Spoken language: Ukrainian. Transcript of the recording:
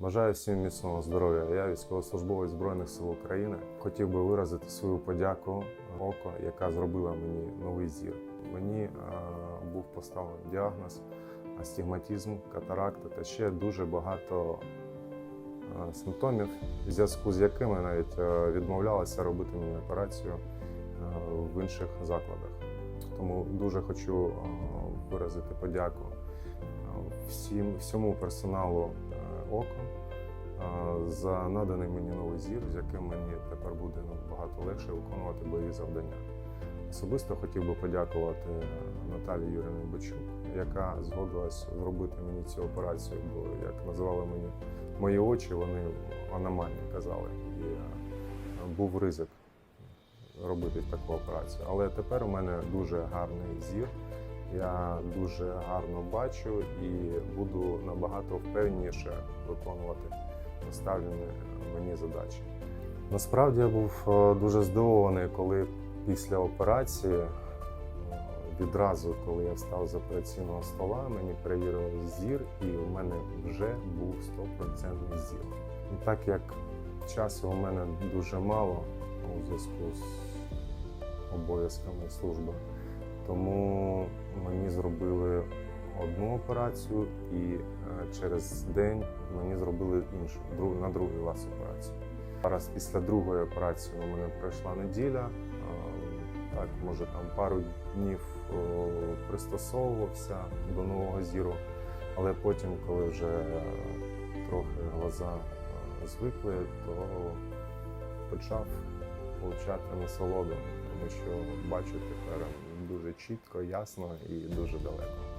Бажаю всім міцного здоров'я. Я військовослужбовець Збройних сил України. Хотів би виразити свою подяку око, яка зробила мені новий зір. Мені е, був поставлений діагноз астигматизм, катаракта та ще дуже багато е, симптомів, в зв'язку з якими навіть е, відмовлялися робити мені операцію е, в інших закладах. Тому дуже хочу е, виразити подяку е, всім, всьому персоналу ОКО за наданий мені новий зір, з яким мені тепер буде набагато легше виконувати бойові завдання. Особисто хотів би подякувати Наталії Юрівні Бочук, яка згодилась зробити мені цю операцію, бо як називали мені мої очі, вони аномальні казали. І був ризик робити таку операцію. Але тепер у мене дуже гарний зір. Я дуже гарно бачу і буду набагато впевненіше виконувати поставлені мені задачі. Насправді я був е, дуже здивований, коли після операції, е, відразу, коли я встав з операційного стола, мені перевірили зір, і у мене вже був 100% зір. І так як часу у мене дуже мало у зв'язку з обов'язками служби, тому мені зробили одну операцію, і е, через день мені зробили іншу, на другий раз операцію. Зараз після другої операції у мене пройшла неділя. е, Так, може там пару днів пристосовувався до нового зіру, але потім, коли вже трохи глаза е, звикли, то почав получати насолоду, тому що бачу тепер дуже чітко, ясно і дуже далеко.